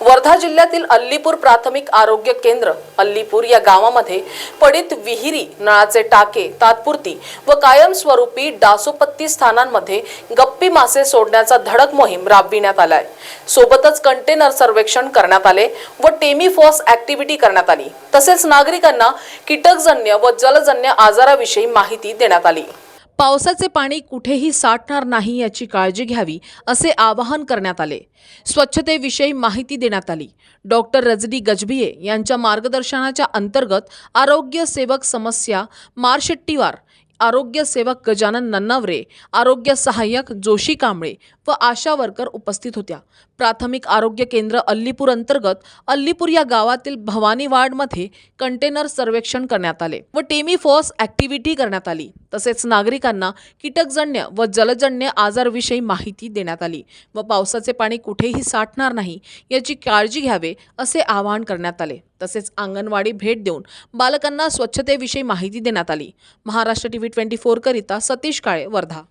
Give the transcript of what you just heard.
वर्धा जिल्ह्यातील अल्लीपूर प्राथमिक आरोग्य केंद्र अल्लीपूर या गावामध्ये पडित विहिरी नळाचे टाके तात्पुरती व कायमस्वरूपी डासोपत्ती स्थानांमध्ये गप्पी मासे सोडण्याचा धडक मोहीम राबविण्यात आलाय. सोबतच कंटेनर सर्वेक्षण करण्यात आले व टेमिफॉस ऍक्टिव्हिटी करण्यात आली. तसेच नागरिकांना कीटकजन्य व जलजन्य आजाराविषयी माहिती देण्यात आली. पावसाचे पाणी कुठेही साठणार नाही याची काळजी घ्यावी असे आवाहन करण्यात आले. स्वच्छतेविषयी माहिती देण्यात आली. डॉक्टर रजनी गजभिये यांच्या मार्गदर्शनाच्या अंतर्गत आरोग्य सेवक समस्या मारशेट्टीवार आरोग्य सेवक गजानन नन्नावरे आरोग्य सहाय्यक जोशी कांबळे व आशा वर्कर उपस्थित होत्या. प्राथमिक आरोग्य केंद्र अल्लीपूर अंतर्गत अल्लीपूर या गावातील भवानी वार्डमध्ये कंटेनर सर्वेक्षण करण्यात आले व टेमी टेमीफॉस ऍक्टिव्हिटी करण्यात आली. तसेच नागरिकांना कीटकजन्य व जलजन्य आजारविषयी माहिती देण्यात आली व पावसाचे पाणी कुठेही साठणार नाही याची काळजी घ्यावे असे आवाहन करण्यात आले. तसेच अंगणवाडी भेट देऊन बालकांना स्वच्छतेविषयी माहिती देण्यात आली. महाराष्ट्र टीव्ही ट्वेंटी फोर करिता सतीश काळे वर्धा.